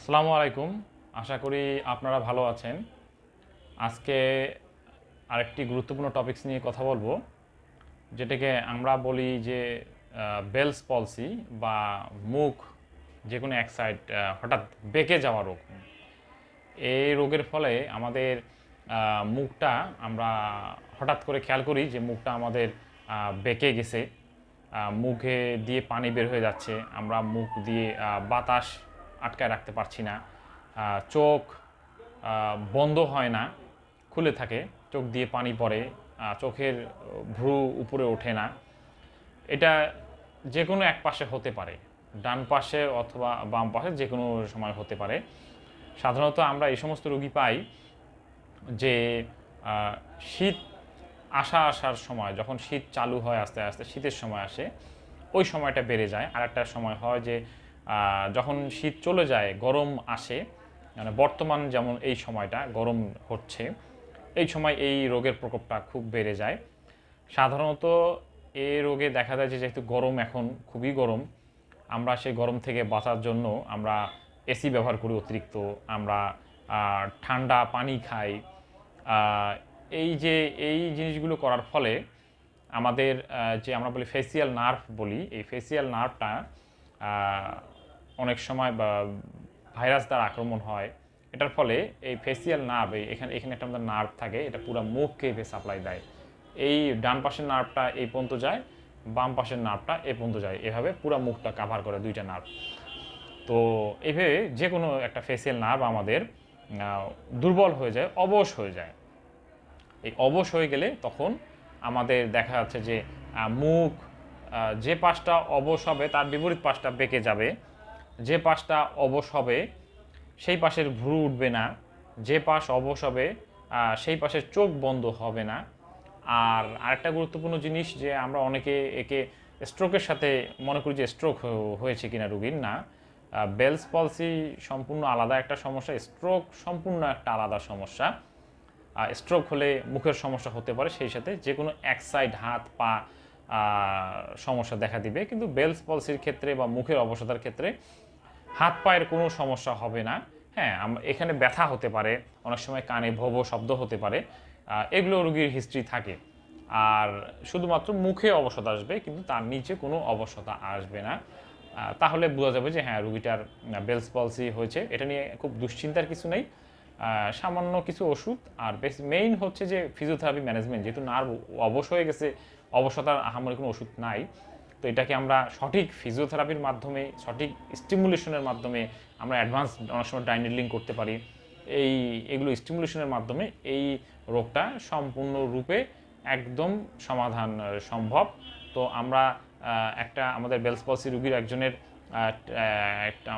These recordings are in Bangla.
আসসালামু আলাইকুম। আশা করি আপনারা ভালো আছেন। আজকে আরেকটি গুরুত্বপূর্ণ টপিকস নিয়ে কথা বলব, যেটাকে আমরা বলি যে বেলস পলসি বা মুখ যে কোনো এক সাইড হঠাৎ বেঁকে যাওয়া রোগ। এই রোগের ফলে আমাদের মুখটা আমরা হঠাৎ করে খেয়াল করি যে, মুখটা আমাদের বেঁকে গেছে। মুখে দিয়ে পানি বের হয়ে যাচ্ছে। আমরা মুখ দিয়ে বাতাস আটকায় রাখতে পারছি না। চোখ বন্ধ হয় না, খুলে থাকে, চোখ দিয়ে পানি পড়ে চোখের ভ্রু উপরে ওঠে না। এটা যে কোনো এক পাশে হতে পারে, ডান পাশে অথবা বাম পাশে যে কোনো সময় হতে পারে। সাধারণত আমরা এই সমস্ত রোগী পাই যে শীত আসা আসার সময়, যখন শীত চালু হয় আস্তে আস্তে, শীতের সময় আসে, ওই সময়টা বেড়ে যায়। আর একটা সময় হয় যে যখন শীত চলে যায়, গরম আসে মানে বর্তমান যেমন এই সময়টা, গরম হচ্ছে, এই সময় এই রোগের প্রকোপটা খুব বেড়ে যায়। সাধারণত এই রোগে দেখা যায় যে যেহেতু গরম এখন খুবই গরম, আমরা সেই গরম থেকে বাঁচার জন্য আমরা এসি ব্যবহার করি অতিরিক্ত, আমরা ঠান্ডা পানি খাই। এই যে এই জিনিসগুলো করার ফলে আমাদের যে আমরা বলি ফেসিয়াল নার্ভ বলি, এই ফেসিয়াল নার্ভটা অনেক সময় বা ভাইরাস দ্বারা আক্রমণ হয়, এটার ফলে এই ফেসিয়াল নার্ভ এই এখানে এখানে একটা আমাদের নার্ভ থাকে, এটা পুরো মুখকে সাপ্লাই দেয়। এই ডান পাশের নার্ভটা এই পর্যন্ত যায়, বাম পাশের নার্ভটা এ পর্যন্ত যায়। এভাবে পুরো মুখটা কাভার করে দুইটা নার্ভ তো এভাবে যে কোনো একটা ফেসিয়াল নার্ভ আমাদের দুর্বল হয়ে যায়, অবশ হয়ে যায়। এই অবশ হয়ে গেলে তখন আমাদের দেখা যাচ্ছে যে মুখ যে পাশটা অবশ হবে, তার বিপরীত পাশটা বেঁকে যাবে। যে পাশটা অবশ হবে, সেই পাশের ভ্রু উঠবে না। যে পাশ অবশ হবে সেই পাশের চোখ বন্ধ হবে না। আর আরেকটা গুরুত্বপূর্ণ জিনিস যে আমরা অনেকে একে স্ট্রোকের সাথে মনে করি যে স্ট্রোক হয়েছে কিনা রুগীর, না। বেলস পলসি সম্পূর্ণ আলাদা একটা সমস্যা স্ট্রোক সম্পূর্ণ একটা আলাদা সমস্যা। স্ট্রোক হলে মুখের সমস্যা হতে পারে, সেই সাথে যে কোনো এক সাইড হাত, পা সমস্যা দেখা দিবে। কিন্তু বেলস পলসির ক্ষেত্রে বা মুখের অবসাদার ক্ষেত্রে হাত পায়ের কোনো সমস্যা হবে না। হ্যাঁ এখানে ব্যথা হতে পারে, অনেক সময় কানে ভোব শব্দ হতে পারে এগুলো রোগীর হিস্ট্রি থাকে। আর শুধুমাত্র মুখে অবসতা আসবে, কিন্তু তার নিচে কোনো অবসতা আসবে না। তাহলে বোঝা যাবে যে হ্যাঁ রুগীটার বেলস পলসি হয়েছে। এটা নিয়ে খুব দুশ্চিন্তার কিছু নেই। সামান্য কিছু ওষুধ। আর বেশ মেইন হচ্ছে যে ফিজিওথেরাপি ম্যানেজমেন্ট যেহেতু নার্ভ অবশ হয়ে গেছে, অবসতার আহামরি কোনো ওষুধ নাই। তো এটাকে আমরা সঠিক ফিজিওথেরাপির মাধ্যমে, সঠিক স্টিমুলেশনের মাধ্যমে আমরা অ্যাডভান্স অনেক সময় ডাইনেলিং করতে পারি। এই, এগুলো স্টিমুলেশনের মাধ্যমে এই রোগটা সম্পূর্ণরূপে একদম সমাধান সম্ভব। তো আমরা একটা আমাদের বেলস পলসি রুগীর একজনের একটা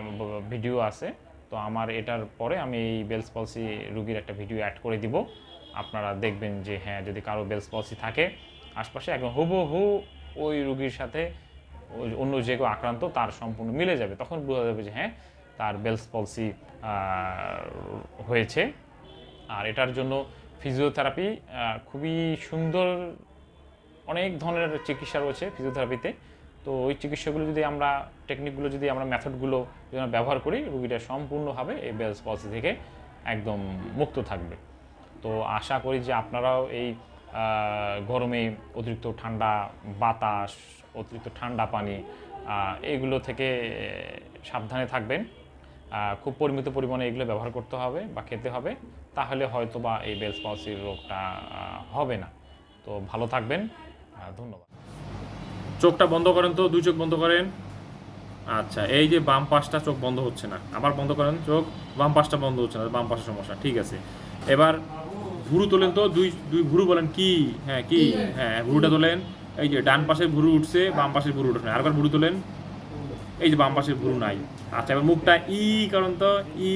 ভিডিও আছে। তো আমার এটার পরে আমি এই বেলস পলসি রুগীর একটা ভিডিও অ্যাড করে দিব। আপনারা দেখবেন যে হ্যাঁ যদি কারও বেলস পলসি থাকে, আশপাশে একদম হুবহু ওই রুগীর সাথে অন্য যে কেউ আক্রান্ত, তার সম্পূর্ণ মিলে যাবে। তখন বোঝা যাবে যে হ্যাঁ তার বেলস পলসি হয়েছে। আর এটার জন্য ফিজিওথেরাপি খুবই সুন্দর অনেক ধরনের চিকিৎসা রয়েছে ফিজিওথেরাপিতে তো ওই চিকিৎসাগুলো যদি আমরা টেকনিকগুলো যদি আমরা মেথডগুলো যদি আমরা ব্যবহার করি, রুগীটা সম্পূর্ণভাবে এই বেলস পলসি থেকে একদম মুক্ত থাকবে। তো আশা করি যে আপনারাও এই গরমে অতিরিক্ত ঠান্ডা, বাতাস, অতিরিক্ত ঠান্ডা পানি এগুলো থেকে সাবধানে থাকবেন। খুব পরিমিত পরিমাণে এগুলো ব্যবহার করতে হবে বা খেতে হবে, তাহলে হয়তো বা এই বেলস পলসির রোগটা হবে না। তো ভালো থাকবেন ধন্যবাদ। চোখটা বন্ধ করেন তো, দুই চোখ বন্ধ করেন। আচ্ছা এই যে বাম পাশটা চোখ বন্ধ হচ্ছে না, আবার বন্ধ করেন চোখ, বাম পাশটা বন্ধ হচ্ছে না, বাম পাশের সমস্যা, ঠিক আছে। এবার ভুরু তোলেন তো, দুই দুই ভুরু বলেন কি? হ্যাঁ কি? হ্যাঁ ভুরুটা তোলেন। এই যে ডান পাশের ভুরু উঠছে, বাম পাশের ভুরু উঠছে না। আরেকবার ভুরু তোলেন। এই যে বাম পাশের ভুরু নাই। আচ্ছা এবার মুখটা ই কারণ তো। ই,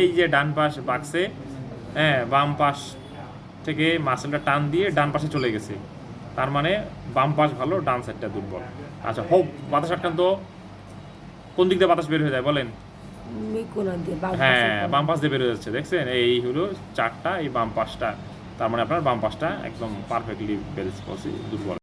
এই যে ডান পাশ বাক্সে হ্যাঁ বাম পাশ থেকে মাসেলটা টান দিয়ে ডান পাশে চলে গেছে। তার মানে বাম পাশ ভালো, ডান সাইডটা দুর্বল। আচ্ছা হোক, বাতাস আটকান্ত কোন দিক দিয়ে বাতাস বের হয়ে যায় বলেন? পাশে হ্যাঁ বাম পাশ দিয়ে বেরো যাচ্ছে দেখছেন? এই হলো চারটা এই বাম পাশটা। তার মানে আপনার বাম পাশটা একদম পারফেক্টলি বেলেন্স দুর্বল।